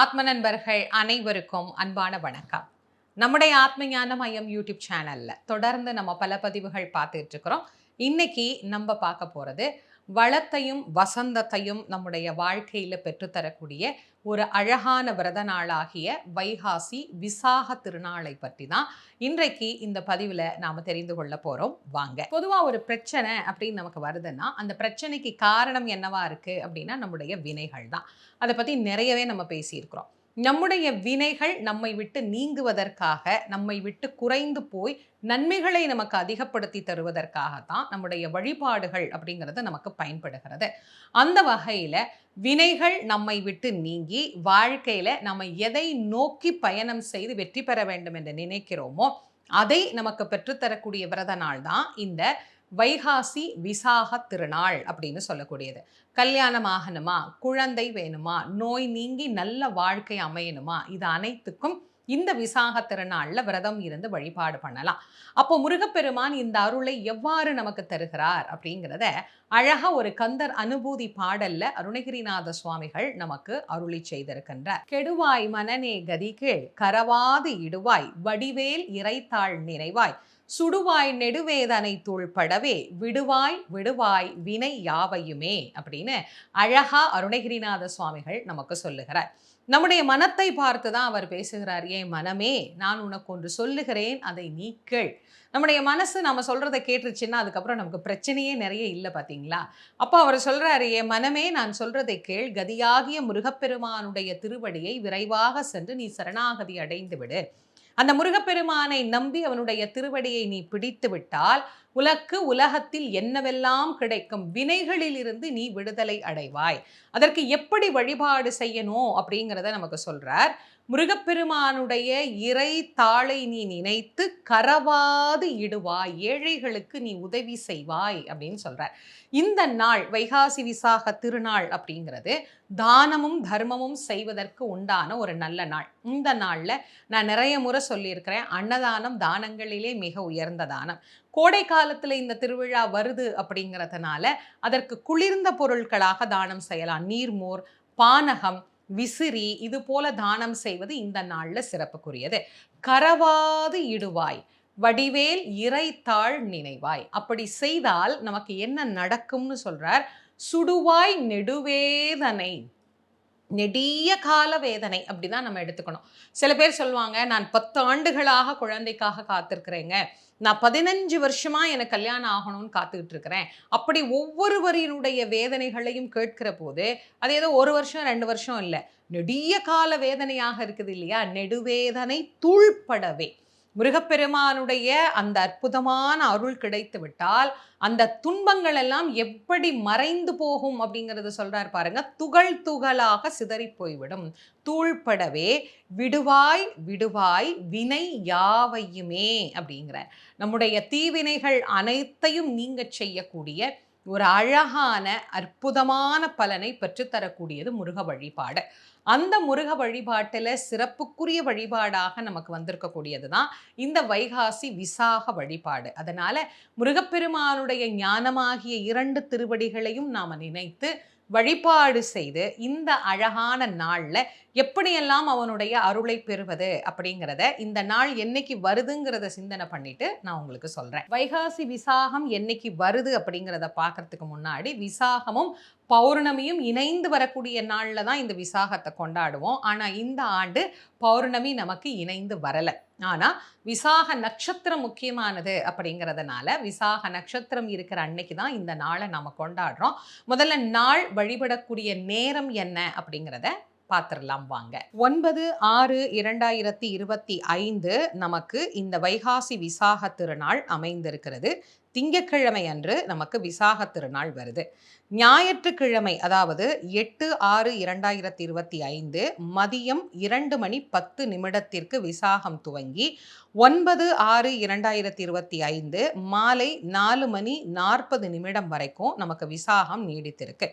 ஆத்ம நண்பர்கள் அனைவருக்கும் அன்பான வணக்கம். நம்முடைய ஆத்ம ஞான மையம் யூடியூப் சேனல்ல தொடர்ந்து நம்ம பல பதிவுகள் பார்த்துட்டு இருக்கிறோம். இன்னைக்கு நம்ம பார்க்க போறது வளத்தையும் வசந்தத்தையும் நம்முடைய வாழ்க்கையில பெற்றுத்தரக்கூடிய ஒரு அழகான விரத நாளாகிய வைகாசி விசாக திருநாளை பற்றி தான் இன்றைக்கு இந்த பதிவில் நாம் தெரிந்து கொள்ள போகிறோம் வாங்க. பொதுவாக ஒரு பிரச்சனை அப்படின்னு நமக்கு வருதுன்னா அந்த பிரச்சனைக்கு காரணம் என்னவா இருக்குது அப்படின்னா நம்முடைய வினைகள் தான். அதை பற்றி நிறையவே நம்ம பேசியிருக்கிறோம். நம்முடைய வினைகள் நம்மை விட்டு நீங்குவதற்காக நம்மை விட்டு குறைந்து போய் நன்மைகளை நமக்கு அதிகப்படுத்தி தருவதற்காகத்தான் நம்முடைய வழிபாடுகள் அப்படிங்கிறது நமக்கு பயன்படுகிறது. அந்த வகையில் வினைகள் நம்மை விட்டு நீங்கி வாழ்க்கையில் நம்ம எதை நோக்கி பயணம் செய்து வெற்றி பெற வேண்டும் என்று நினைக்கிறோமோ அதை நமக்கு பெற்றுத்தரக்கூடிய விரத நாள் தான் இந்த வைகாசி விசாக திருநாள் அப்படின்னு சொல்லக்கூடியது. கல்யாணம் ஆகணுமா? குழந்தை வேணுமா? நோய் நீங்கி நல்ல வாழ்க்கை அமையணுமா? இது அனைத்துக்கும் இந்த விசாக திருநாளில் விரதம் இருந்து வழிபாடு பண்ணலாம். அப்போ முருகப்பெருமான் இந்த அருளை எவ்வாறு நமக்கு தருகிறார் அப்படிங்கிறத அழகா ஒரு கந்தர் அனுபூதி பாடல்ல அருணகிரிநாத சுவாமிகள் நமக்கு அருளி செய்திருக்கின்றார். கெடுவாய் மனநே கதிகீழ் கரவாது இடுவாய் வடிவேல் இறைத்தாள் நினைவாய் சுடுவாய் நெடுவேதனை தூள்படவே விடுவாய் விடுவாய் வினை யாவையுமே அப்படின்னு அழகா அருணகிரிநாத சுவாமிகள் நமக்கு சொல்லுகிறார். நம்முடைய மனத்தை பார்த்து தான் அவர் பேசுகிறார் ஏன் மனமே நான் உனக்கு ஒன்று சொல்லுகிறேன் அதை நீக்கள் நம்முடைய மனசு நம்ம சொல்றதை கேட்டுருச்சுன்னா அதுக்கப்புறம் நமக்கு பிரச்சனையே நிறைய இல்லை பார்த்தீங்களா? அப்போ அவர் சொல்கிறாரு என் மனமே நான் சொல்றதை கேள் கதியாகிய முருகப்பெருமானுடைய திருவடியை விரைவாக சென்று நீ சரணாகதி அடைந்து விடு. அந்த முருகப்பெருமானை நம்பி அவனுடைய திருவடியை நீ பிடித்து விட்டால் உலக்கு உலகத்தில் என்னவெல்லாம் கிடைக்கும்? வினைகளிலிருந்து நீ விடுதலை அடைவாய். அதற்கு எப்படி வழிபாடு செய்யணும்? அப்படிங்கிறத நமக்கு சொல்றார். முருகப்பெருமானுடைய இறை தாளை நீ நினைத்து கரவாது இடுவாய். ஏழைகளுக்கு நீ உதவி செய்வாய் அப்படின்னு சொல்றார். இந்த நாள் வைகாசி விசாக திருநாள் அப்படிங்கிறது தானமும் தர்மமும் செய்வதற்கு உண்டான ஒரு நல்ல நாள். இந்த நாளில் நான் நிறைய முறை சொல்லியிருக்கிறேன். அன்னதானம் தானங்களிலே மிக உயர்ந்த தானம். கோடை காலத்தில் இந்த திருவிழா வருது அப்படிங்கிறதுனால அதற்கு குளிர்ந்த பொருட்களாக தானம் செய்யலாம். நீர்மோர் பானகம் விசிறி இது போல தானம் செய்வது இந்த நாளில் சிறப்புக்குரியது. கரவாது இடுவாய் வடிவேல் இறைத்தாள் நினைவாய். அப்படி செய்தால் நமக்கு என்ன நடக்கும்னு சொல்றார்? சுடுவாய் நெடுவேதனை நெடிய கால வேதனை அப்படிதான் நம்ம எடுத்துக்கணும். சில பேர் சொல்லுவாங்க நான் பத்து ஆண்டுகளாக குழந்தைக்காக காத்திருக்கிறேங்க. நான் பதினஞ்சு வருஷமா எனக்கு கல்யாணம் ஆகணும்னு காத்துக்கிட்டு இருக்கிறேன் அப்படி ஒவ்வொருவரினுடைய வேதனைகளையும் கேட்கிற போது அது ஏதோ ஒரு வருஷம் ரெண்டு வருஷம் இல்லை. நெடிய கால வேதனையாக இருக்குது இல்லையா? நெடுவேதனை தூள்படவே. முருகப்பெருமானுடைய அந்த அற்புதமான அருள் கிடைத்து விட்டால் அந்த துன்பங்கள் எல்லாம் எப்படி மறைந்து போகும் அப்படிங்கறத சொல்றார் பாருங்க. துகள் துகளாக சிதறி போய்விடும். தூள்படவே விடுவாய் விடுவாய் வினை யாவையுமே அப்படிங்கிற நம்முடைய தீவினைகள் அனைத்தையும் நீங்க செய்யக்கூடிய ஒரு அழகான அற்புதமான பலனை பெற்றுத்தரக்கூடியது முருக வழிபாடு. அந்த முருக வழிபாட்டில் சிறப்புக்குரிய வழிபாடாக நமக்கு வந்திருக்கக்கூடியது தான் இந்த வைகாசி விசாக வழிபாடு. அதனால் முருகப்பெருமானுடைய ஞானமாகிய இரண்டு திருவடிகளையும் நாம் நினைத்து வழிபாடு செய்து இந்த அழகான நாளில் எப்படியெல்லாம் அவனுடைய அருளை பெறுவது அப்படிங்கிறத இந்த நாள் என்னைக்கு வருதுங்கிறத சிந்தனை பண்ணிட்டு நான் உங்களுக்கு சொல்றேன். வைகாசி விசாகம் என்னைக்கு வருது அப்படிங்கிறத பார்க்கறதுக்கு முன்னாடி விசாகமும் பௌர்ணமியும் இணைந்து வரக்கூடிய நாளில் தான் இந்த விசாகத்தை கொண்டாடுவோம். ஆனால் இந்த ஆண்டு பௌர்ணமி நமக்கு இணைந்து வரலை. ஆனால் விசாக நட்சத்திரம் முக்கியமானது அப்படிங்கிறதுனால விசாக நட்சத்திரம் இருக்கிற அன்னைக்கு தான் இந்த நாளை நம்ம கொண்டாடுறோம். முதல்ல நாள் வழிபடக்கூடிய நேரம் என்ன அப்படிங்கிறத பார்த்துடலாம் வாங்க. ஒன்பது ஆறு இரண்டாயிரத்தி இருபத்தி ஐந்து நமக்கு இந்த வைகாசி விசாக திருநாள் அமைந்திருக்கிறது. திங்கக்கிழமை அன்று நமக்கு விசாக திருநாள் வருது. ஞாயிற்றுக்கிழமை அதாவது எட்டு ஆறு இரண்டாயிரத்தி இருபத்தி ஐந்து மதியம் இரண்டு மணி பத்து நிமிடத்திற்கு விசாகம் துவங்கி ஒன்பது ஆறு இரண்டாயிரத்தி இருபத்தி ஐந்து மாலை நாலு மணி நாற்பது நிமிடம் வரைக்கும் நமக்கு விசாகம் நீடித்திருக்கு.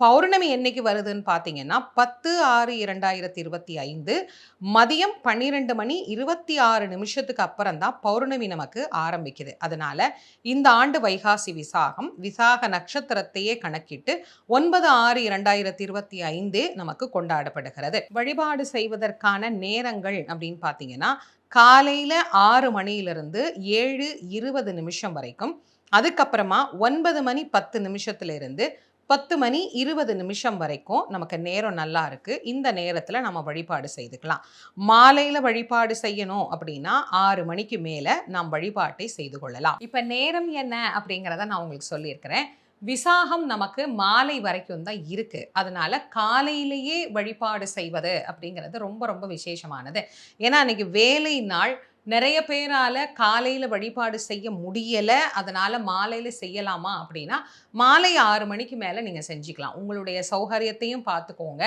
பௌர்ணமி என்னைக்கு வருதுன்னு பார்த்தீங்கன்னா பத்து ஆறு இரண்டாயிரத்தி இருபத்தி ஐந்து மதியம் பன்னிரெண்டு மணி இருபத்தி ஆறு நிமிஷத்துக்கு அப்புறம் தான் பௌர்ணமி நமக்கு ஆரம்பிக்குது. அதனால இந்த ஆண்டு வைகாசி விசாகம் விசாக நட்சத்திரத்தையே கணக்கிட்டு ஒன்பது ஆறு இரண்டாயிரத்தி இருபத்தி ஐந்தே நமக்கு கொண்டாடப்படுகிறது. வழிபாடு செய்வதற்கான நேரங்கள் அப்படின்னு பார்த்தீங்கன்னா காலையில் ஆறு மணியிலிருந்து ஏழு இருபது நிமிஷம் வரைக்கும் அதுக்கப்புறமா ஒன்பது மணி பத்து நிமிஷத்துலேருந்து பத்து மணி இருபது நிமிஷம் வரைக்கும் நமக்கு நேரம் நல்லா இருக்குது இந்த நேரத்தில் நம்ம வழிபாடு செய்துக்கலாம். மாலையில் வழிபாடு செய்யணும் அப்படின்னா ஆறு மணிக்கு மேலே நாம் வழிபாட்டை செய்து கொள்ளலாம். இப்போ நேரம் என்ன அப்படிங்கிறத நான் உங்களுக்கு சொல்லியிருக்கிறேன். விசாகம் நமக்கு மாலை வரைக்கும் தான் இருக்குது அதனால காலையிலேயே வழிபாடு செய்வது அப்படிங்கிறது ரொம்ப ரொம்ப விசேஷமானது. ஏன்னா அன்றைக்கி வேலை நாள் நிறைய பேரால் காலையில் வழிபாடு செய்ய முடியலை. அதனால் மாலையில் செய்யலாமா அப்படின்னா மாலை ஆறு மணிக்கு மேலே நீங்கள் செஞ்சுக்கலாம். உங்களுடைய சௌகரியத்தையும் பார்த்துக்கோங்க.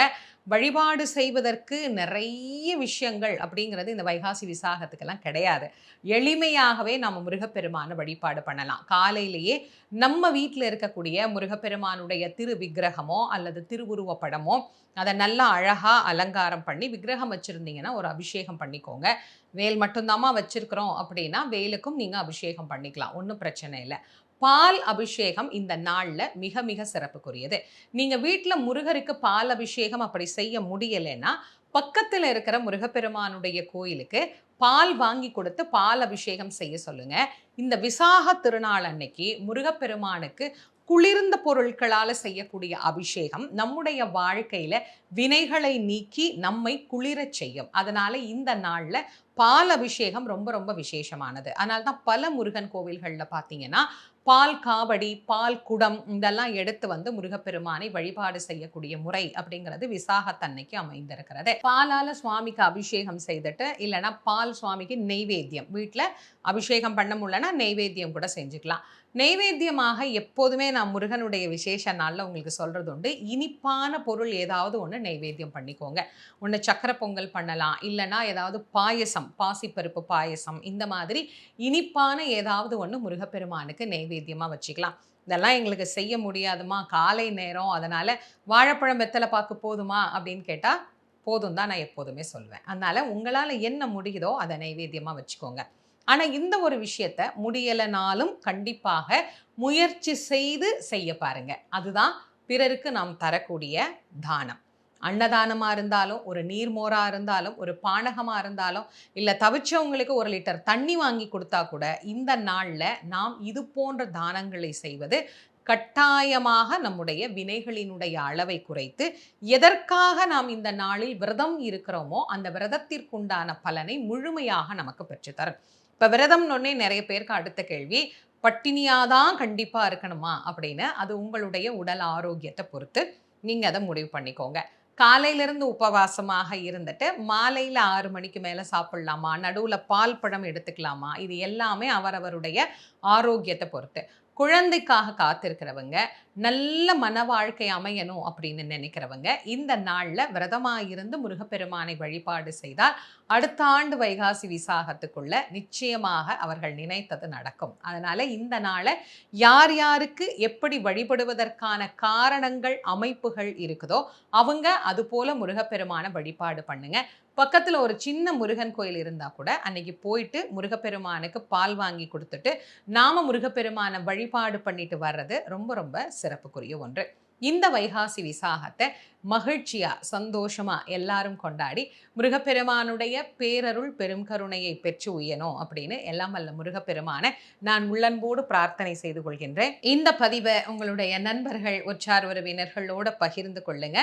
வழிபாடு செய்வதற்கு நிறைய விஷயங்கள் அப்படிங்கிறது இந்த வைகாசி விசாகத்துக்கெல்லாம் கிடையாது. எளிமையாகவே நம்ம முருகப்பெருமானை வழிபாடு பண்ணலாம். காலையிலேயே நம்ம வீட்டில் இருக்கக்கூடிய முருகப்பெருமானுடைய திரு விக்கிரகமோ அல்லது திருவுருவ படமோ அதை நல்லா அழகாக அலங்காரம் பண்ணி விக்கிரகம் வச்சுருந்தீங்கன்னா ஒரு அபிஷேகம் பண்ணிக்கோங்க. வேல் மட்டும்தாம்மா வச்சுருக்குறோம் அப்படின்னா வேலுக்கும் நீங்கள் அபிஷேகம் பண்ணிக்கலாம். ஒன்றும் பிரச்சனை இல்லை. பால் அபிஷேகம் இந்த நாளில் மிக மிக சிறப்புக்குரியது. நீங்கள் வீட்டில் முருகருக்கு பால் அபிஷேகம் அப்படி செய்ய முடியலைன்னா பக்கத்தில் இருக்கிற முருகப்பெருமானுடைய கோயிலுக்கு பால் வாங்கி கொடுத்து பால் அபிஷேகம் செய்ய சொல்லுங்க. இந்த விசாக திருநாள் அன்னைக்கு முருகப்பெருமானுக்கு குளிர்ந்த பொருட்களால் செய்யக்கூடிய அபிஷேகம் நம்முடைய வாழ்க்கையில வினைகளை நீக்கி நம்மை குளிரச் செய்யும். அதனால இந்த நாள்ல பால் அபிஷேகம் ரொம்ப ரொம்ப விசேஷமானது. அதனால தான் பல முருகன் கோவில்களில் பார்த்தீங்கன்னா பால் காவடி பால் குடம் இதெல்லாம் எடுத்து வந்து முருகப்பெருமானை வழிபாடு செய்யக்கூடிய முறை அப்படிங்கிறது விசாகத்தன்னைக்கு அமைந்திருக்கிறது. பாலால சுவாமிக்கு அபிஷேகம் செய்துட்டு இல்லைன்னா பால் சுவாமிக்கு நெய்வேத்தியம். வீட்டில் அபிஷேகம் பண்ண முடியலன்னா நெய்வேத்தியம் கூட செஞ்சுக்கலாம். நெய்வேத்தியமாக எப்போதுமே நான் முருகனுடைய விசேஷ நாளில் உங்களுக்கு சொல்கிறது உண்டு. இனிப்பான பொருள் ஏதாவது ஒன்று நெய்வேத்தியம் பண்ணிக்கோங்க. ஒன்று சக்கரை பொங்கல் பண்ணலாம். இல்லைனா ஏதாவது பாயசம் பாசிப்பருப்பு பாயசம் இந்த மாதிரி இனிப்பான ஏதாவது ஒன்று முருகப்பெருமானுக்கு நெய்வேத்தியமாக வச்சுக்கலாம். இதெல்லாம் எங்களுக்கு செய்ய முடியாதுமா? காலை நேரம். அதனால் வாழைப்பழம் வெத்தலை பார்க்க போதுமா? அப்படின்னு கேட்டால் போதும் தான் நான் எப்போதுமே சொல்வேன். அதனால் உங்களால் என்ன முடியுதோ அதை நைவேத்தியமாக வச்சுக்கோங்க. ஆனால் இந்த ஒரு விஷயத்த முடியலைனாலும் கண்டிப்பாக முயற்சி செய்து செய்ய பாருங்க. அதுதான் பிறருக்கு நாம் தரக்கூடிய தானம். அன்னதானமாக இருந்தாலும் ஒரு நீர்மோராக இருந்தாலும் ஒரு பானகமாக இருந்தாலும் இல்லை தவிச்சவங்களுக்கு ஒரு லிட்டர் தண்ணி வாங்கி கொடுத்தா கூட இந்த நாளில் நாம் இது போன்ற தானங்களை செய்வது கட்டாயமாக நம்முடைய வினைகளினுடைய அளவை குறைத்து எதற்காக நாம் இந்த நாளில் விரதம் இருக்கிறோமோ அந்த விரதத்திற்குண்டான பலனை முழுமையாக நமக்கு பெற்றுத்தரும். இப்போ விரதம்னொன்னே நிறைய பேருக்கு அடுத்த கேள்வி பட்டினியாக தான் கண்டிப்பாக இருக்கணுமா? அப்படின்னு அது உங்களுடைய உடல் ஆரோக்கியத்தை பொறுத்து நீங்கள் அதை முடிவு பண்ணிக்கோங்க. காலையிலிருந்து உபவாசமாக இருந்துட்டு மாலையில் ஆறு மணிக்கு மேலே சாப்பிட்லாமா? நடுவில் பால் பழம் எடுத்துக்கலாமா? இது எல்லாமே அவரவருடைய ஆரோக்கியத்தை பொறுத்து. குழந்தைக்காக காத்திருக்கிறவங்க நல்ல மன வாழ்க்கை அமையணும் அப்படின்னு நினைக்கிறவங்க இந்த நாளில் விரதமாக இருந்து முருகப்பெருமானை வழிபாடு செய்தால் அடுத்த ஆண்டு வைகாசி விசாகத்துக்குள்ள நிச்சயமாக அவர்கள் நினைத்தது நடக்கும். அதனால் இந்த நாளை யார் யாருக்கு எப்படி வழிபடுவதற்கான காரணங்கள் அமைப்புகள் இருக்குதோ அவங்க அதுபோல முருகப்பெருமானை முருகப்பெருமான வழிபாடு பண்ணுங்க. பக்கத்தில் ஒரு சின்ன முருகன் கோயில் இருந்தால் கூட அன்னைக்கு போயிட்டு முருகப்பெருமானுக்கு பால் வாங்கி கொடுத்துட்டு நாம முருகப்பெருமானை வழிபாடு பண்ணிட்டு வர்றது ரொம்ப ரொம்ப சிறப்புக்குரிய ஒன்று. இந்த வைகாசி விசாகத்தை மகிழ்ச்சியாக சந்தோஷமா எல்லாரும் கொண்டாடி முருகப்பெருமானுடைய பேரருள் பெரும் கருணையை பெற்று உயணும் அப்படின்னு எல்லாம் அல்ல முருகப்பெருமானை நான் உள்ளன்போடு பிரார்த்தனை செய்து கொள்கின்றேன். இந்த பதிவை உங்களுடைய நண்பர்கள் உற்சார் உறவினர்களோட பகிர்ந்து கொள்ளுங்க.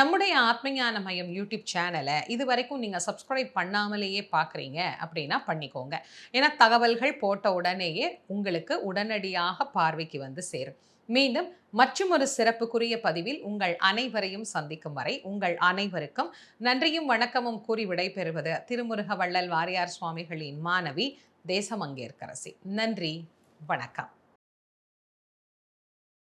நம்முடைய ஆத்மஞான மையம் யூடியூப் சேனலை இது வரைக்கும் நீங்கள் சப்ஸ்கிரைப் பண்ணாமலேயே பார்க்குறீங்க அப்படின்னா பண்ணிக்கோங்க. ஏன்னா தகவல்கள் போட்ட உடனேயே உங்களுக்கு உடனடியாக பார்வைக்கு வந்து சேரும். மீண்டும் மற்றும் ஒரு சிறப்புக்குரிய பதிவில் உங்கள் அனைவரையும் சந்திக்கும் வரை உங்கள் அனைவருக்கும் நன்றியும் வணக்கமும் கூறி விடைபெறுவது திருமுருக வள்ளல் வாரியார் சுவாமிகளின் மாணவி தேசமங்கேற்கரசி. நன்றி. வணக்கம்.